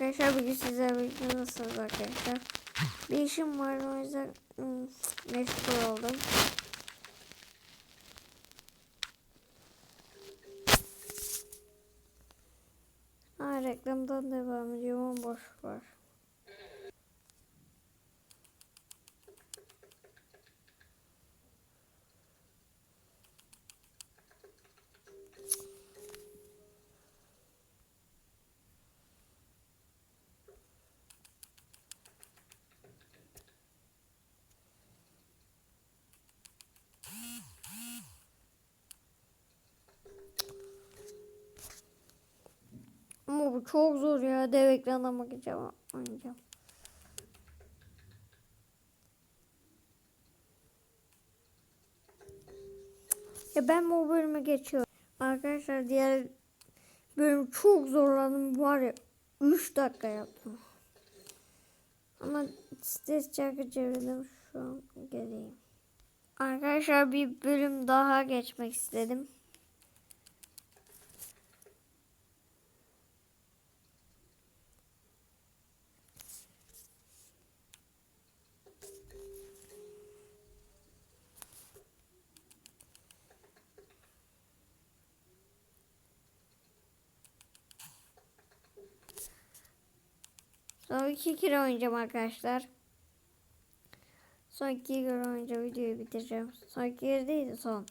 Arkadaşlar bugün sizlerle birlikte nasılsınız arkadaşlar? Bir işim var o yüzden hmm, meşgul oldum. Ha, reklamdan devam ediyorum boş var. Bu çok zor ya. Dev ekrana bakacağım. Oynayacağım. Ya ben bu bölümü geçiyorum. Arkadaşlar diğer bölüm çok zorlandım. Var ya 3 dakika yaptım. Ama stres çarkı çevirdim. Şu an geleyim. Arkadaşlar bir bölüm daha geçmek istedim. Son iki kere oynayacağım arkadaşlar. Son iki kere oynayınca videoyu bitireceğim. Son iki kere değil de son.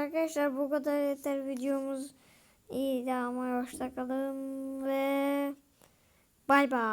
Arkadaşlar bu kadar yeter videomuz iyiydi ama hoşça kalın ve bay bay.